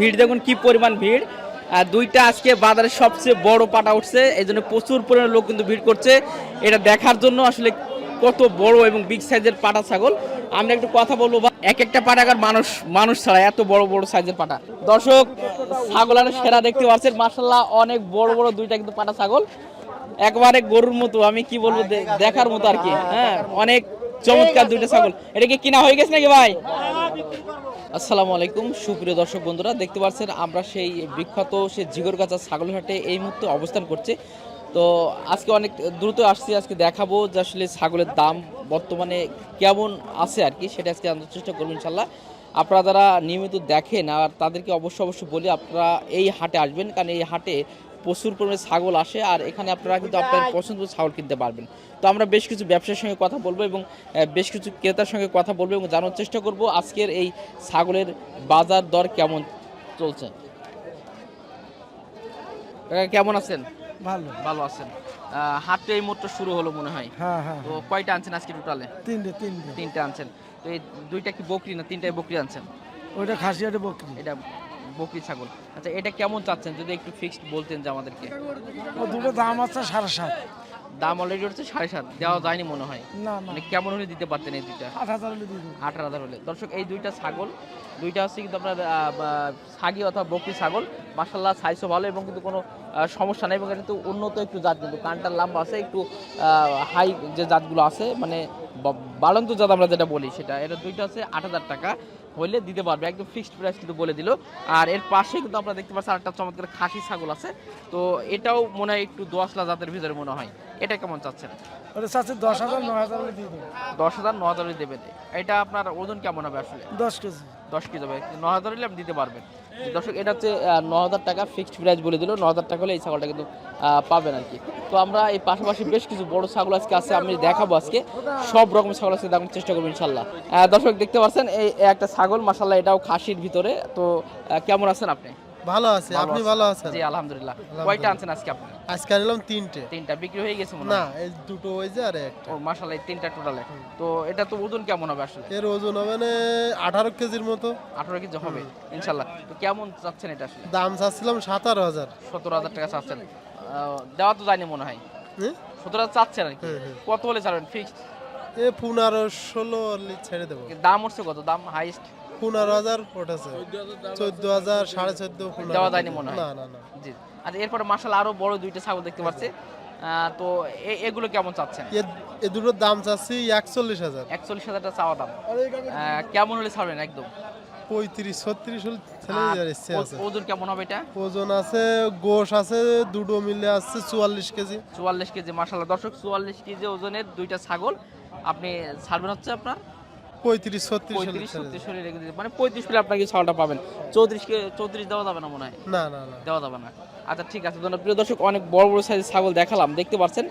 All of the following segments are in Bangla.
ভিড় দেখুন কি পরিমাণ ভিড়। আর দুইটা আজকে বাজারের সবচেয়ে বড় পাটা উঠছে এই জন্য প্রচুর পরিমাণ লোক কিন্তু ভিড় করছে। এটা দেখার জন্য আসলে কত বড় এবং বিগ সাইজের পাটা ছাগল। আমরা একটু কথা বলব বা এক একটা পাটাকার মানুষ মানুষ ছাড়া, এত বড় বড় সাইজের পাটা। দর্শক ছাগল আর সেরা দেখতে পাচ্ছেন মার্শাল্লাহ অনেক বড় বড় দুইটা কিন্তু পাটা ছাগল। একবারে গরুর মতো, আমি কি বলব দেখার মতো আর কি হ্যাঁ? অনেক চমৎকার দুইটা ছাগল। এটা কি কিনা হয়ে গেছে নাকি ভাই? আসসালামু আলাইকুম। সুপ্রিয় দর্শক বন্ধুরা, দেখতে পাচ্ছেন আমরা সেই বিখ্যাত সে জিগরগাছা ছাগলহাটে এই মুহূর্তে অবস্থান করছে। তো আজকে অনেক দ্রুত আসছি, আজকে দেখাবো যে আসলে ছাগলের দাম বর্তমানে কেমন আছে আর কি, সেটা আজকে জানার চেষ্টা করব ইনশাল্লাহ আপনারা যারা নিয়মিত দেখেন আর তাদেরকে অবশ্য অবশ্যই বলি, আপনারা এই হাটে আসবেন। কারণ এই হাটে প্রচুর পরিমাণে ছাগল আসে আর এখানে আপনারা কিন্তু আপনার পছন্দ ছাগল কিনতে পারবেন। তো আমরা বেশ কিছু ব্যবসার সঙ্গে কথা বলব এবং বেশ কিছু ক্রেতার সঙ্গে কথা বলব এবং জানার চেষ্টা করব আজকের এই ছাগলের বাজার দর কেমন চলছে। কেমন আছেন? ভালো। ভালো আছেন। হাটটা এই মুহূর্তে শুরু হলো মনে হয়। হ্যাঁ হ্যাঁ তো কয়টা আনছেন আজকে টোটালে? তিনটে তিনটে। তিনটা আনছেন। তো এই দুইটা কি বকরি না তিনটাই বকরি আনছেন? ওইটা খাসি বকরি। এটা বকরি ছাগল। আচ্ছা এটা কেমন চাচ্ছেন? যদি একটু ফিক্সড বলতেন যে আমাদেরকে। দুটো দাম আছে সাড়ে সাত। দাম অলরেডি হচ্ছে সাড়ে সাত। দেওয়া যায়নি মনে হয়? মানে কেমন হলে দিতে পারতেন এই দুইটা? আট হাজার হলে দর্শক এই দুইটা ছাগল দুইটা হচ্ছে কিন্তু আপনার ছাগি অথবা বকরি ছাগল। মাসাল্লাহ সাইজও ভালো এবং কিন্তু কোনো সমস্যা নেই এবং এটা কিন্তু উন্নত একটু জাত কিন্তু। কানটার লাম্বা আছে একটু হাই যে জাতগুলো আছে মানে বা- বাড়ন্ত জাত আমরা যেটা বলি সেটা। এটা দুইটা আছে আট হাজার টাকা। হইলে দিতে পারবে। একদম ফিক্সড প্রাইস কিন্তু বলে দিল। আর এর পাশে কিন্তু আমরা দেখতে পাচ্ছি আরেকটা চমৎকার খাসি ছাগল আছে। তো এটাও মনে হয় একটু দোয়াশলা জাতের ভিতরে মনে হয়। এটা কেমন চাচ্ছেন? ওটা চাচ্ছে দশ হাজার ন হাজার হলে দিয়ে দেবো। দশ হাজার ন হাজার দেবেন। এটা আপনার ওজন কেমন হবে আসলে? দশ কেজি। দশ কেজি হবে। ন হাজার হলে আপনি দিতে পারবেন। দর্শক, এটা হচ্ছে ন হাজার টাকা ফিক্সড প্রাইস বলে দিল। ন হাজার টাকা হলে এই ছাগলটা কিন্তু পাবেন আর কি। তো আমরা এই পাশাপাশি বেশ কিছু বড় ছাগল আজকে আছে, আমি দেখাবো আজকে। সব রকম ছাগল আছে, দেখানোর চেষ্টা করব ইনশাল্লাহ দর্শক, দেখতে পাচ্ছেন, এই একটা ছাগল মাসাল্লাহ এটাও খাসির ভিতরে। তো কেমন আছেন আপনি? ভালো আছে আপনি ভালো আছেন? জি আলহামদুলিল্লাহ। কয়টা আনছেন আজকে আপনি? আজকে নিলাম তিনটে। তিনটা বিক্রি হয়ে গেছে মনে না এই দুটো ওই যে আর একটা। ও মাসাল্লাহ তিনটা টোটালে তো এটা তো ওজন কেমন হবে আসলে? এর ওজন হবে না আঠারো কেজির মতো। আঠারো কেজি হবে ইনশাল্লাহ তো কেমন চাচ্ছেন এটা আসলে? দাম চাচ্ছিলাম সাতারো হাজার। সতেরো হাজার টাকা চাচ্ছেন। দেওয়া তো যায়নি মনে হয়? সতেরো হাজার চাচ্ছেন আর কি। কত হলে ছাড়বেন? ফিক্সড? এ পনেরো ষোলো ছেড়ে দেবো। দাম উঠছে কত? দাম হাইস্ট পনেরো হাজার চোদ্দ হাজার সাড়ে চোদ্দ দেওয়া যায়নি মনে হয়। না না না। জি। আর এরপরে মাসাল আরও বড় দুইটা ছাগল দেখতে পাচ্ছি। তো এগুলো কেমন চাচ্ছেন? এ দুটোর দাম চাচ্ছি একচল্লিশ হাজার। একচল্লিশ চাওয়া দাম। কেমন হলে ছাড়বেন একদম? পঁয়ত্রিশ ছত্রিশ হলে আছে। ওজন কেমন হবে এটা? ওজন আছে গোশ আছে দুটো মিলে আসছে চুয়াল্লিশ কেজি। চুয়াল্লিশ কেজি মাসাল্লাহ দর্শক চুয়াল্লিশ কেজি ওজনের দুইটা ছাগল। আপনি ছাড়বেন হচ্ছে আপনার। পঁয়ত্রিশ ছত্রিশ পঁয়ত্রিশ ছেড়ে দেবো। ছত্রিশ হলে রেখে দিতে মানে পঁয়ত্রিশ হলে আপনার কি পাবেন। চৌত্রিশ চৌত্রিশ দেওয়া যাবে না মনে হয়? না না না। দেওয়া যাবে না। আচ্ছা ঠিক আছে ধন্যবাদ। প্রিয় দর্শক অনেক বড় বড় সাইজের ছাগল দেখালাম দেখতে পাচ্ছেন।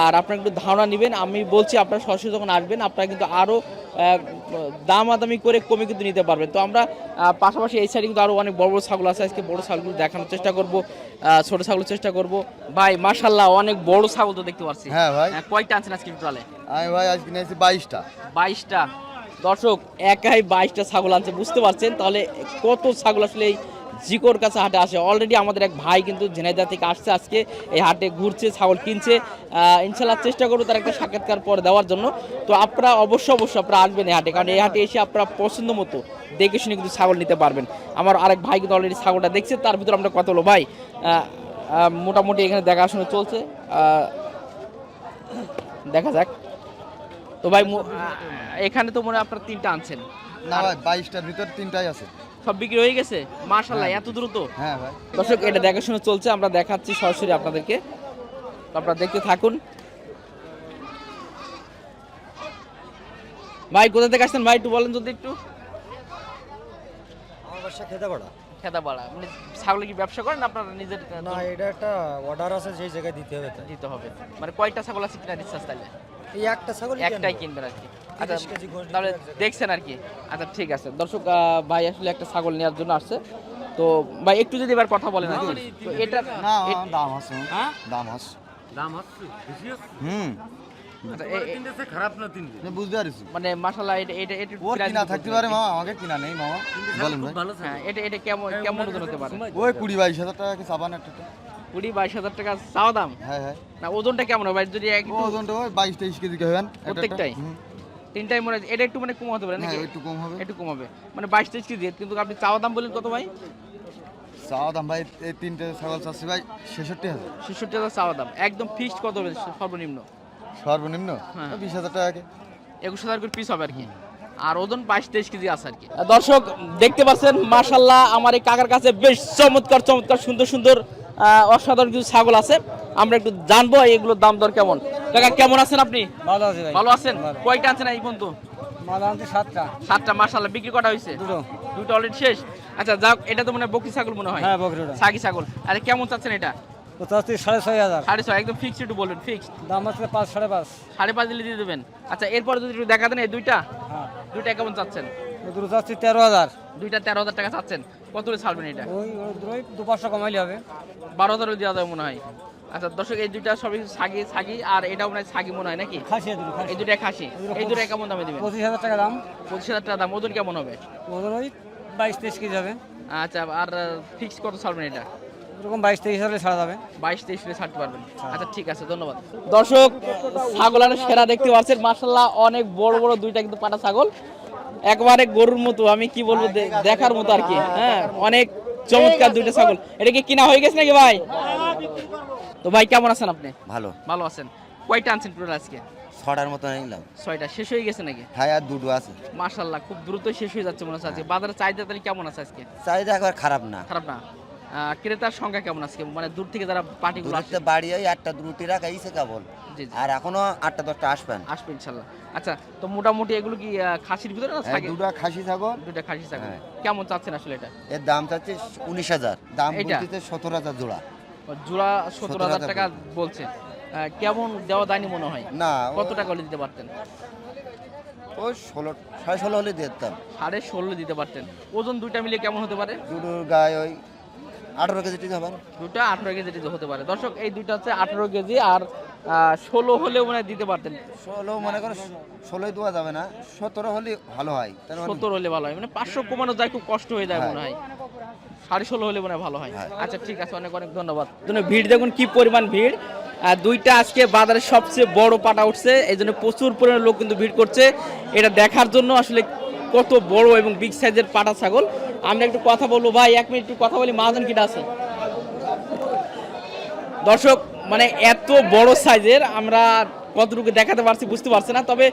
আর আপনারা একটু ধারণা নেবেন আমি বলছি আপনারা সরাসরি যখন আসবেন আপনারা কিন্তু আরও দামাদামি করে কমে কিন্তু নিতে পারবেন। তো আমরা পাশাপাশি এই সাইডে কিন্তু আরও অনেক বড় বড় ছাগল আছে। আজকে বড় ছাগলগুলো দেখানোর চেষ্টা করব ছোট ছাগলের চেষ্টা করব। ভাই মাশাল্লাহ অনেক বড় ছাগল তো দেখতে পাচ্ছি। হ্যাঁ ভাই। কয়টা আনছেন আজকে টোটালে? আমি ভাই আজকে নিয়েছি বাইশটা। বাইশটা? দর্শক, একাই বাইশটা ছাগল আনছে, বুঝতে পারছেন? তাহলে কত ছাগল আসলে এই জিকোর কাছে হাটে আসে? অলরেডি আমাদের এক ভাই কিন্তু ঝিনাইদা থেকে আসছে আজকে, এই হাটে ঘুরছে, ছাগল কিনছে। ইনশাল্লাহ চেষ্টা করব তার একটা সাক্ষাৎকার পরে দেওয়ার জন্য। তো আপনারা অবশ্য অবশ্যই আপনারা আসবেন এই হাটে, কারণ এই হাটে এসে আপনারা পছন্দ মতো দেখে শুনে কিন্তু ছাগল নিতে পারবেন। আমার আরেক ভাই কিন্তু অলরেডি ছাগলটা দেখছে, তার ভিতরে আমরা কথা হলো ভাই মোটামুটি এখানে দেখাশোনা চলছে। দেখা যাক। তো ভাই এখানে তো মনে হয় আপনারা তিনটা আনছেন। না ভাই বাইশটার ভিতর তিনটাই আছে। সব বিক্রি হয়ে গেছে? মার্শাল্লাহ এত দ্রুত? হ্যাঁ ভাই। দর্শক এটা দেখাশোনা চলছে আমরা দেখাচ্ছি সরাসরি আপনাদেরকে। আপনারা দেখতে থাকুন। ভাই কোথা থেকে আসছেন? ভাই একটু বলেন যদি একটু। আমার বাসা মানে ছাগলে কি ব্যবসা করেন আপনারা নিজের না এটা একটা অর্ডার আছে যেই জায়গায় দিতে হবে দিতে হবে। মানে কয়টা ছাগল আছে কিনা দিচ্ছে তাহলে? এই একটা ছাগল একটাই কিনবেন আর কি। আচ্ছা 30 কেজি গোশ তাহলে দেখছেন আর কি। আচ্ছা ঠিক আছে। দর্শক ভাই আসলে একটা ছাগল নেওয়ার জন্য আসছে। তো ভাই একটু যদি এবার কথা বলেন আর কি। তো এটা না দাম আছে। হ্যাঁ? দাম আছে। দাম হচ্ছে হুম। আচ্ছা, খারাপ না বুঝতে পারিস মানে মাশাআল্লাহ এটা এটা এটা কিনা থাকতে পারে মামা? আমাকে কিনা নেই মামা। বলেন ভাই। হ্যাঁ এটা এটা কেমন কেমন ওজন হতে পারে? ওই কুড়ি বাইশ হাজার টাকা কি সাবান একটা? কুড়ি বাইশ হাজার টাকা চাওয়া দাম? হ্যাঁ হ্যাঁ। না ওজনটা কেমন হবে? যদি এক ওজনটা ওই বাইশ তেইশ কেজি হবেন। প্রত্যেকটাই? তিনটাই মনে হয় এটা একটু মানে কম হতে পারে নাকি? হ্যাঁ একটু কম হবে। একটু কমাবে মানে বাইশ তেইশ কেজি কিন্তু আপনি চাওয়া দাম বললেন কত ভাই? চাওয়া দাম ভাই এই তিনটে ছাগল চাচ্ছি ভাই ছেষট্টি হাজার। ছেষট্টি হাজার চাওয়া দাম। একদম ফিক্সড কত হবে সর্বনিম্ন? সর্বনিম্ন। বিশ হাজার টাকা একুশ হাজার করে পিস হবে আর কি। আর ওজন বাইশ তেইশ কেজি আছে আর কি। দর্শক দেখতে পাচ্ছেন মাশাল্লাহ আমার এই কাকার কাছে বেশ চমৎকার চমৎকার সুন্দর সুন্দর অসাধারণ কিছু ছাগল আছে। আমরা একটু জানব এগুলোর দাম দর কেমন। কাকা কেমন আছেন আপনি? ভালো আছে ভালো আছেন? কয়টা আছেন এই পর্যন্ত? সাতটা। সাতটা মাশাল্লাহ বিক্রি কটা হয়েছে? দুটো। দুটো অলরেডি শেষ। আচ্ছা যাক এটা তো মনে হয় বকরি ছাগল মনে হয়। হ্যাঁ বকরিটা সাগি ছাগল। আরে কেমন চাচ্ছেন এটা? সাড়ে ছয় হাজার। সাড়ে ছয় একদম ফিক্সড একটু বলবেন ফিক্সড দাম আছে পাঁচ সাড়ে পাঁচ। সাড়ে পাঁচ দিলে দিয়ে দেবেন। আচ্ছা এরপরে যদি একটু দেখা দেন এই দুইটা? হ্যাঁ। দুইটা কেমন চাচ্ছেন? দুটো চাচ্ছি তেরো হাজার। দুইটা তেরো হাজার টাকা চাচ্ছেন। কত করে ছাড়বেন এটা? ওই ওই দু পাঁচশো কমাইলে হবে। বারো হাজারও দেওয়া যাবে মনে হয়। আচ্ছা দর্শক এই দুইটা সবই ছাগি ছাগি আর এটাও মনে হয় ছাগি মনে হয় নাকি? খাসিয়া দুটো খাসি। এই এই দুইটা কেমন দামে দিবেন? পঁচিশ হাজার টাকা দাম। পঁচিশ হাজার টাকা দাম। ওজন কেমন হবে? ওদের ওই বাইশ তেইশ কেজি হবে। আচ্ছা আর ফিক্স কত ছাড়বেন এটা? এরকম বাইশ তেইশ হাজারে ছাড়া যাবে। বাইশ তেইশ করে ছাড়তে পারবেন। আচ্ছা ঠিক আছে ধন্যবাদ। দর্শক ছাগলের সেরা দেখতে পাচ্ছেন। মার্শাল্লাহ অনেক বড় বড় দুইটা কিন্তু পাটা ছাগল। একবারে গরুর মতো আমি কি বলব দেখার মতো আর কি হ্যাঁ? অনেক চমৎকার দুইটা ছাগল। এটা কি কিনা হয়ে গেছে নাকি ভাই? তো ভাই কেমন আছেন আপনি? ভালো। ভালো আছেন। কয়টা আনছেন টোটাল আজকে? ছটার মতো নিলাম। ছয়টা। শেষ হয়ে গেছে নাকি? হ্যাঁ আর দুটো আছে। মার্শাল্লাহ খুব দ্রুত শেষ হয়ে যাচ্ছে মনে হচ্ছে আজকে। বাজারে চাহিদা তাহলে কেমন আছে আজকে? চাহিদা একবার খারাপ না। খারাপ না? ক্রেতার সংখ্যা কেমন আজকে? মানে দূর থেকে যারা পার্টিগুলো আসছে। বাড়ি ওই একটা দুটি রাখাইছে কেবল। জি জি। আর এখনও আটটা দশটা আসবেন। আসবে ইনশাল্লাহ। আচ্ছা তো মোটামুটি এগুলো কি খাসির ভিতরে না হ্যাঁ, ছাগল? দুটো খাসি ছাগল। দুটা খাসি ছাগল। হ্যাঁ। কেমন চাচ্ছেন আসলে এটা? এর দাম চাচ্ছে উনিশ হাজার। দাম? বলতেছে সতেরো হাজার জোড়া। জোড়া সত্তর হাজার 17,000 টাকা বলছে। কেমন দেওয়া দায়নি মনে হয়? না কত টাকা হলে দিতে পারতেন? ওই ষোলো সাড়ে ষোলো হলে দিতাম। সাড়ে ষোলো দিতে পারতেন। ওজন দুইটা মিলে কেমন হতে পারে? দুটোর গায়ে ওই আঠারো কেজি দুটা আঠারো কেজি হতে পারে। দর্শক এই দুইটা হচ্ছে আঠারো কেজি আর ষোলো হলেও মানে দিতে পারতেন। ষোলো মনে করো ষোলোই দেওয়া যাবে না সতেরো হলে ভালো হয়। তার সত্তর হলে ভালো হয়। মানে পাঁচশো কমানো যায় খুব কষ্ট হয়ে যায় মনে হয়। সাড়ে ষোলো হলে মনে হয় ভালো হয়। হ্যাঁ। আচ্ছা ঠিক আছে অনেক অনেক ধন্যবাদ। ভিড় দেখুন কি পরিমাণ ভিড়। আর দুইটা আজকে বাজারে সবচেয়ে বড় পাটা উঠছে এই জন্য প্রচুর পরিমাণে লোক কিন্তু ভিড় করছে। এটা দেখার জন্য আসলে কত বড় এবং বিগ সাইজের পাটা ছাগল। আমরা একটু কথা বলব, ভাই, এক মিনিট একটু কথা বলি, মাহাজন কিটা আছে? দর্শক মানে এত বড় সাইজের আমরা কতটুকু দেখাতে পারছি বুঝতে পারছি না, তবে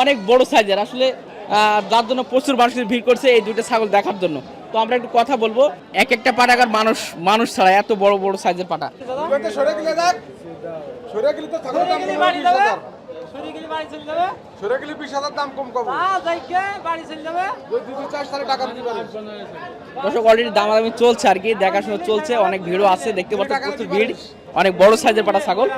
অনেক বড় সাইজের। আসলে যার জন্য প্রচুর মানুষের ভিড় করছে এই দুইটা ছাগল দেখার জন্য। তো আমরা একটু কথা বলব, এক একটা পাটাকার মানুষ মানুষ ছাড়া, এত বড় বড় সাইজের পাটা। সরে গেলে বিশ হাজার দাম কম কম দর্শক অলরেডি দামাদামি চলছে আর কি দেখাশোনা চলছে অনেক ভিড়ও আছে দেখতে পাচ্ছেন প্রচুর ভিড় অনেক বড় সাইজের পাটা ছাগল।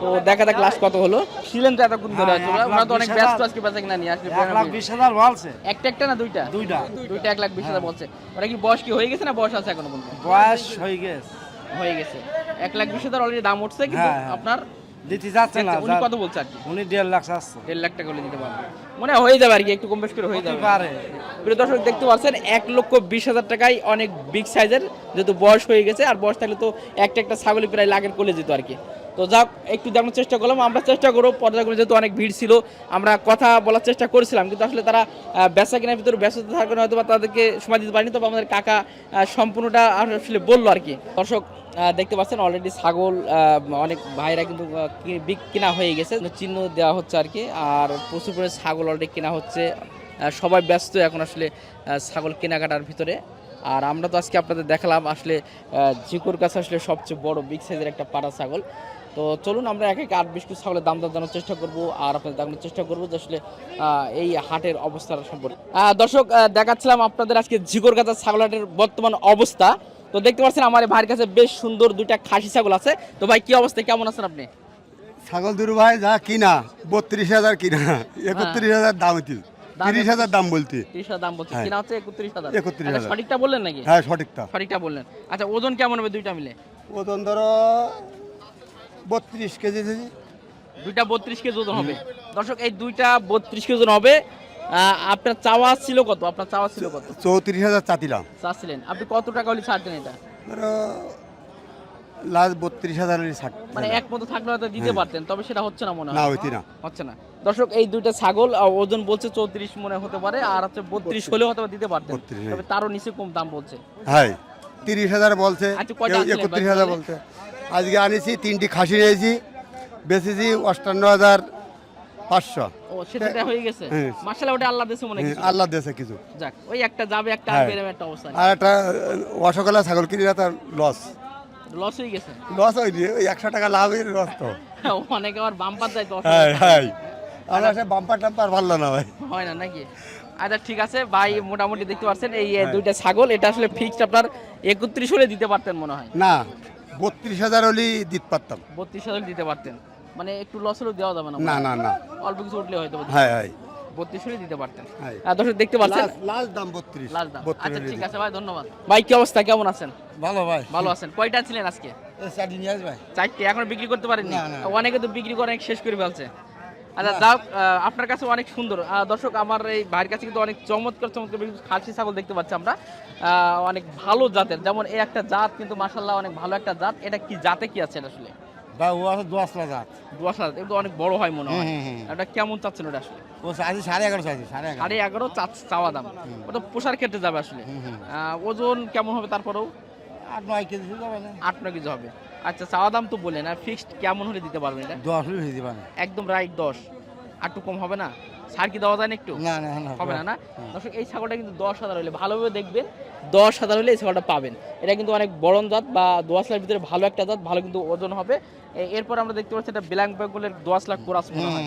তো দেখা যাক লাস্ট কত হলো। ছিলেন তো এতক্ষণ ধরে আছে ওরা- ওরা তো অনেক ব্যস্ত আজকে বেচা কিনা নিয়ে আসলে এক লাখ বিশ হাজার বলছে। একটা একটা না দুইটা? দুইটা। দুইটা এক লাখ বিশ হাজার বলছে। ওরা কি বয়স কি হয়ে গেছে না বয়স আছে এখনও বয়স হয়ে গেছে। হয়ে গেছে। এক লাখ বিশ হাজার অলরেডি দাম উঠছে কিন্তু হ্যাঁ, হ্যাঁ। আপনার দিতে যাচ্ছে না উনি কত বলছে আর কি? উনি দেড় লাখ চাচ্ছে। দেড় লাখ টাকা হলে দিতে পারবে। মনে হয়ে যাবে আর কি একটু কম বেশ করে হয়ে যাবে। পারে। প্রিয় দর্শক দেখতে পাচ্ছেন এক লক্ষ বিশ হাজার টাকায় অনেক বিগ সাইজের যেহেতু বয়স হয়ে গেছে আর বয়স থাকলে তো একটা একটা ছাগলই প্রায় লাখের কোলে যেত আর কি। তো যাক, একটু দেখানোর চেষ্টা করলাম। আমরা চেষ্টা করব পর্যায়ক্রমে যেহেতু অনেক ভিড় ছিল, আমরা কথা বলার চেষ্টা করেছিলাম, কিন্তু আসলে তারা বেচা কেনার ভিতরে ব্যস্ত থাকার কারণে হয়তো বা তাদেরকে সময় দিতে পারিনি, তবে আমাদের কাকা সম্পূর্ণটা আসলে বলল আর কি। দর্শক দেখতে পাচ্ছেন অলরেডি ছাগল অনেক ভাইরা কিন্তু কিনা হয়ে গেছে চিহ্ন দেওয়া হচ্ছে আর কি। আর প্রচুর পরিমাণে ছাগল অলরেডি কেনা হচ্ছে। সবাই ব্যস্ত এখন আসলে ছাগল কেনাকাটার ভিতরে। আর আমরা তো আজকে আপনাদের দেখালাম, আসলে জিকুর কাছে আসলে সবচেয়ে বড় বিগ সাইজের একটা পাড়া ছাগল। তো চলুন আমরা এক এক আট বিস্কুট ছাগলের দাম দর জানার চেষ্টা করব আর আপনাদের দেখানোর চেষ্টা করব যে আসলে এই হাটের অবস্থার সম্পর্কে। দর্শক দেখাচ্ছিলাম আপনাদের আজকে জিকোর কাছে ছাগল হাটের বর্তমান অবস্থা। তো দেখতে পাচ্ছেন আমার ভাইয়ের কাছে বেশ সুন্দর দুইটা খাসি ছাগল আছে। তো ভাই কি অবস্থা? কেমন আছেন আপনি? ছাগল দুরু ভাই যা কিনা বত্রিশ হাজার কিনা একত্রিশ হাজার দাম হইতে দাম তিরিশ হাজার দাম বলতে। তিরিশ দাম হ্যাঁ। কিনা হচ্ছে একত্রিশ হাজার। 31,000 আচ্ছা, সঠিকটা বললেন নাকি? হ্যাঁ সঠিকটা। সঠিকটা বললেন। আচ্ছা ওজন কেমন হবে দুইটা মিলে? ওজন ধরো বত্রিশ কেজি দুইটা বত্রিশ কেজি ওজন হবে। দর্শক এই দুইটা বত্রিশ কেজি ওজন হবে। আপনার চাওয়া ছিল কত? আপনার চাওয়া ছিল কত? চৌত্রিশ হাজার চাতিলাম চাচ্ছিলেন। আপনি কত টাকা হলে ছাড়তেন এটা? ধরো লাস্ট বত্রিশ হাজার ষাট মানে এক মতো থাকলে হয়তো দিতে পারতেন তবে সেটা হচ্ছে না মনে না হয় হইতি না। হচ্ছে না। দর্শক এই দুইটা ছাগল ওজন বলছে চৌত্রিশ মনে হতে পারে আর হচ্ছে বত্রিশ হলেও হয়তো দিতে পারতেন। 32 তবে তারও নিচে কম দাম বলছে। হ্যাঁ তিরিশ হাজার বলছে আচ্ছা, একত্রিশ হাজার? বলছে। আজকে আনিছি তিনটি খাসি নিয়েছি। বেচেছি অষ্টান্ন হাজার পাঁচশো। ও সেটা হয়ে গেছে? হ্যাঁ। ওটা আল্লাহ দেশে মনে হয় আল্লাহ দেশে কিছু। যাক ওই একটা যাবে একটা। আসবে এরকম একটা অবস্থা। আর একটা অসকলা ছাগল কিনে তার লস লস গেছে? লস হয়নি ওই একশো টাকা লাভ হয়ে লস তো। অনেকে আবার বাম্পার দেয় তো হ্যাঁ হ্যাঁ। বাম্পার টাম্পার পারল না ভাই। হয় না নাকি? আচ্ছা ঠিক আছে ভাই মোটামুটি দেখতে পাচ্ছেন এই। দুইটা ছাগল এটা আসলে ফিক্সড আপনার একত্রিশ হলে দিতে পারতেন মনে হয়। না বত্রিশ হাজার হলেই দিতে পারতাম। বত্রিশ হাজার দিতে পারতেন? মানে একটু লস হলেও দেওয়া যাবে না? না না না। অল্প কিছু উঠলে হয়তো হ্যাঁ হ্যাঁ। বত্রিশ হলে দিতে পারতেন। হ্যাঁ। আর দর্শক দেখতে পাচ্ছেন? লাস্ট দাম বত্রিশ। দাম। আচ্ছা ঠিক আছে ভাই ধন্যবাদ। ভাই কি অবস্থা? কেমন আছেন? ভালো ভাই। ভালো আছেন। কয়টা ছিলেন আজকে? নিয়ে চারটে এখনও বিক্রি করতে না। অনেকে তো বিক্রি করে অনেক শেষ করে ফেলছে। আচ্ছা যাও আপনার কাছে অনেক সুন্দর। দর্শক আমার এই ভাইয়ের কাছে কিন্তু অনেক চমৎকার চমৎকার খাসি ছাগল দেখতে পাচ্ছি আমরা। অনেক ভালো জাতের। যেমন এই একটা জাত কিন্তু মাসাল্লাহ অনেক ভালো একটা জাত। এটা কি জাতে কি আছে আসলে? ও আছে জাত। অনেক বড় হয় মনে হয়। এটা কেমন চাচ্ছেন ওটা আসলে? ও সাড়ে এগারো চাইছি সাড়ে এগারো। চাওয়া দাম। ওটা পোষার ক্ষেত্রে যাবে আসলে। ওজন কেমন হবে তারপরেও? আট নয় কেজি আট নয় কেজি হবে। আচ্ছা চাওয়া দাম তো বলেন আর ফিক্সড কেমন হলে দিতে পারবেন এটা? দশ হলে হয়ে যাবে না একদম রাইট দশ। আর একটু কম হবে না? সার কি দেওয়া যায় না একটু? না না না হবে না না? দর্শক এই ছাগলটা কিন্তু দশ হাজার হলে ভালোভাবে দেখবেন দশ হাজার হলে এই ছাগলটা পাবেন। এটা কিন্তু অনেক বড় জাত বা দোয়াশলার ভিতরে ভালো একটা জাত ভালো কিন্তু ওজন হবে। এরপর আমরা দেখতে পাচ্ছি এটা ব্ল্যাঙ্ক বেঙ্গলের দোয়াশলা কোরাস মনে হয়।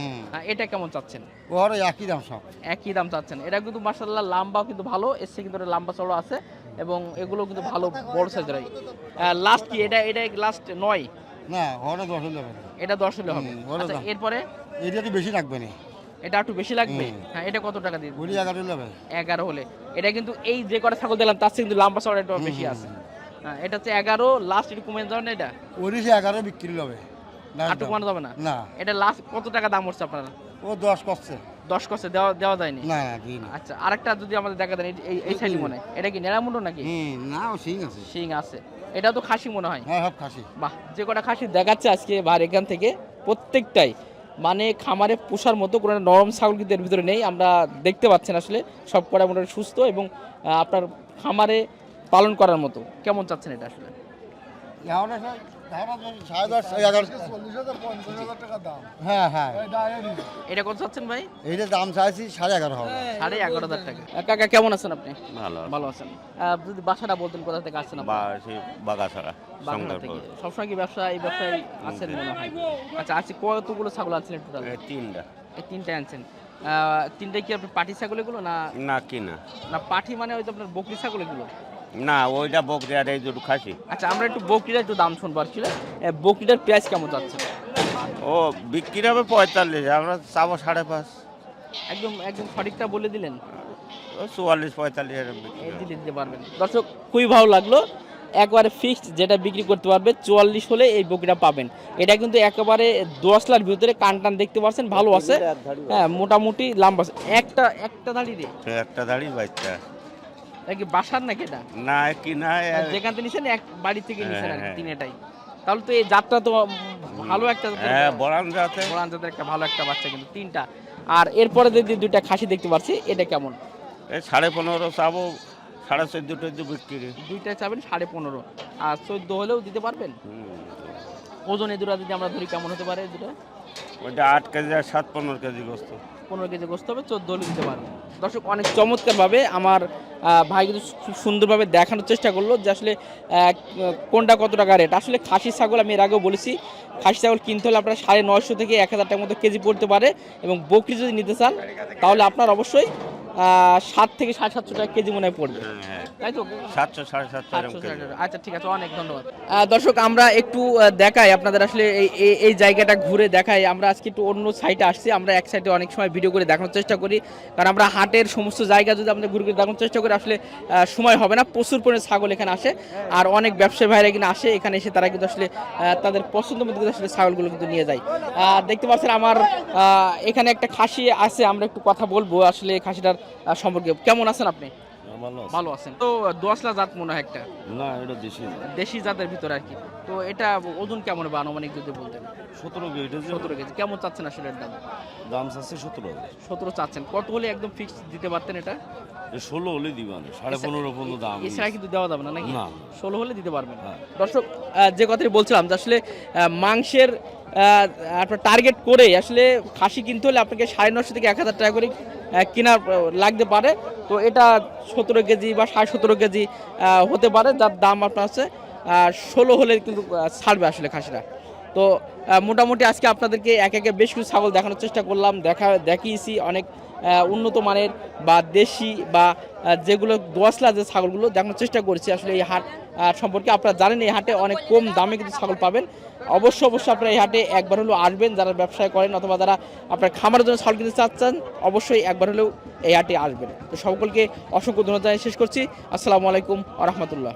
এটা কেমন চাচ্ছেন? ওর একই দাম সব। একই দাম চাচ্ছেন। এটা কিন্তু মার্শাল্লাহ লাম্বাও কিন্তু ভালো এসছে কিন্তু লম্বা চড়ো আছে। এবং এগুলো কিন্তু ভালো বড় সাইজের হয়। লাস্ট কি? এটা এটা লাস্ট নয়? না ওরা দশ হলে না এটা দশ হলে হবে। আচ্ছা এরপরে? এটা তো বেশি লাগবে না। এটা একটু বেশি লাগবে? হ্যাঁ এটা কত টাকা দিয়ে? কুড়ি এগারো হলে যাবে এগারো হলে। এটা কিন্তু এই যে কটা ছাগল দিলাম তার চেয়ে কিন্তু লম্বা চড়া একটু বেশি আছে। হ্যাঁ এটা হচ্ছে এগারো লাস্ট একটু কমে যাবে না এটা? ওরই এগারো বিক্রি হবে। না আটটু কমানো যাবে না? না। এটা লাস্ট কত টাকা দাম হচ্ছে আপনার? ও দশ করছে। দশ কষ্টে দেওয়া দেওয়া যায়নি? না না দিই না আচ্ছা আরেকটা যদি আমাদের দেখা দেন এই- এই সাইড মনে এটা কি নেড়ামুন্ড নাকি? না সিং আছে। শিং আছে। এটা তো খাসি মনে হয়। হ্যাঁ সব খাসি। বাহ যে কটা খাসি দেখাচ্ছে আজকে বার এখান থেকে প্রত্যেকটাই। মানে খামারে পোষার মতো কোনো নরম ছাগল কিন্তু এর ভিতরে নেই। আমরা দেখতে পাচ্ছেন আসলে সব কটা মোটামুটি সুস্থ এবং আপনার খামারে পালন করার মতো। কেমন চাচ্ছেন এটা আসলে সাড়ে এগারো। হ্যাঁ হ্যাঁ। এটা কত চাচ্ছেন ভাই? এইটা দাম চাইছি সাড়ে এগারো হবে। সাড়ে এগারো হাজার টাকা। কাকা কেমন আছেন আপনি? ভালো ভালো আছেন। যদি বাসাটা বলতেন কোথা থেকে আসছেন বাগাছড়া সবসময় কি ব্যবসা এই ব্যবসায় আছেন মনে হয়? আচ্ছা আজকে কতগুলো ছাগল আনছিলেন টোটাল তিনটা। এই তিনটায় আনছেন। আহ, তিনটায় কি আপনি পাটি ছাগল এগুলো না না কিনা না। পাঠি মানে ওই যে আপনার বকরি ছাগল এগুলো? না ওইটা বকরি আর এই দুটো খাসি। আচ্ছা আমরা একটু বকরিটা একটু দাম শুনব আসলে। এ, বকরিটার প্রাইস কেমন যাচ্ছে? ও বিক্রি হবে পঁয়তাল্লিশ আমরা চাবো সাড়ে পাঁচ। একদম একদম সঠিকটা বলে দিলেন। চুয়াল্লিশ পঁয়তাল্লিশ। দিলে দিতে পারবেন। দর্শক খুবই ভালো লাগল। একবারে ফিক্সড যেটা বিক্রি করতে পারবে চুয়াল্লিশ হলে এই বকরিটা পাবেন। এটা কিন্তু একেবারে দশলার ভিতরে কান টান দেখতে পাচ্ছেন ভালো আছে। হ্যাঁ মোটামুটি লম্বা আছে। একটা একটা দাঁড়িয়ে রে একটা দাঁড়িয়ে বাচ্চা। এটা কি বাসার নাকি এটা? না কিনা এ- যেখান থেকে নিছেন এক বাড়ি থেকে নিছেন আর কি হ্যাঁ, হ্যাঁ। তাহলে তো এই যাত্রা তো ভালো একটা হ্যাঁ বরান যাতে কোরআন জাতের একটা ভালো একটা বাচ্চা কিন্তু তিনটা। আর এরপরে যদি দুইটা খাসি দেখতে পাচ্ছি এটা কেমন? এই সাড়ে পনেরো চাবো সাড়ে চোদ্দ টদ্দো বিক্রি। দুইটা চাবেন সাড়ে পনেরো। আর চোদ্দ হলেও দিতে পারবেন? ওজন এই দুটা যদি আমরা ধরি কেমন হতে পারে দুটো? ওইটা আট কেজি আর সাত পনেরো কেজি গোস্ত। পনেরো কেজি গোস্ত হবে, চোদ্দ হলে দিতে দর্শক, অনেক চমৎকারভাবে আমার ভাই কিন্তু সুন্দরভাবে দেখানোর চেষ্টা করল যে আসলে কোনটা কত টাকা রেট আসলে খাসি ছাগল আমি এর আগেও বলেছি খাসি ছাগল কিনতে হলে আপনার সাড়ে নয়শো থেকে এক হাজার টাকার মতো কেজি পড়তে পারে এবং বকরি যদি নিতে চান, তাহলে আপনার অবশ্যই সাত থেকে সাড়ে সাতশো টাকা কেজি মনে হয় পড়বে। হ্যাঁ তাই তো? সাতশো সাড়ে সাতশো। আচ্ছা ঠিক আছে অনেক ধন্যবাদ। দর্শক আমরা একটু দেখাই আপনাদের আসলে এই এই- জায়গাটা ঘুরে দেখাই। আমরা আজকে একটু অন্য সাইডে আসছি। আমরা এক সাইডে অনেক সময় ভিডিও করে দেখানোর চেষ্টা করি। কারণ আমরা হাটের সমস্ত জায়গা যদি আমরা ঘুরে ঘুরে দেখানোর চেষ্টা করি আসলে সময় হবে না। প্রচুর পরিমাণে ছাগল এখানে আসে। আর অনেক ব্যবসায়ী ভাইরা এখানে আসে। এখানে এসে তারা কিন্তু আসলে তাদের পছন্দ মতো কিন্তু আসলে ছাগলগুলো কিন্তু নিয়ে যায়। দেখতে পাচ্ছেন আমার এখানে একটা খাসি আছে। আমরা একটু কথা বলব। আসলে খাসিটার সম্পর্কে কেমন আছেন আপনি? ভালো আছেন। তো দোয়াশলা জাত মনে হয় একটা। না এটা দেশি দেশি জাতের ভিতরে আর কি। তো এটা ওজন কেমন হবে আনুমানিক যদি বলতেন? সতেরো কেজি সতেরো কেজি। কেমন চাচ্ছেন আসলে এর দাম? দাম চাচ্ছে সতেরো সতেরো চাচ্ছেন। কত হলে একদম ফিক্স দিতে পারতেন এটা? ষোলো হলে দিবানে সাড়ে পনেরো পর্যন্ত দাম এছাড়া কিন্তু দেওয়া যাবে না নাকি? ষোলো হলে দিতে পারবেন। হ্যাঁ। দর্শক যে কথাটি বলছিলাম যে আসলে মাংসের আপনার টার্গেট করে আসলে খাসি কিনতে হলে আপনাকে সাড়ে নশো থেকে এক হাজার টাকা করে আহ, কেনা লাগতে পারে। তো এটা সতেরো কেজি বা সাড়ে সতেরো কেজি হতে পারে যার দাম আপনার হচ্ছে ষোলো হলে কিন্তু ছাড়বে আসলে খাসিরা। তো মোটামুটি আজকে আপনাদেরকে এক একে বেশ কিছু ছাগল দেখানোর চেষ্টা করলাম দেখা দেখিয়েছি অনেক উন্নত মানের বা দেশি বা যেগুলো দোয়াশলা যে ছাগলগুলো দেখানোর চেষ্টা করেছি আসলে এই হাট সম্পর্কে। আপনারা জানেন এই হাটে অনেক কম দামে কিন্তু ছাগল পাবেন। অবশ্য অবশ্যই আপনারা এই হাটে একবার হলেও আসবেন, যারা ব্যবসায় করেন অথবা যারা আপনার খামারের জন্য ছাগল কিনতে চাচ্ছেন, অবশ্যই একবার হলেও এই হাটে আসবেন। তো সকলকে অসংখ্য ধন্যবাদ জানিয়ে শেষ করছি। আসসালামু আলাইকুম রহমতুল্লাহ।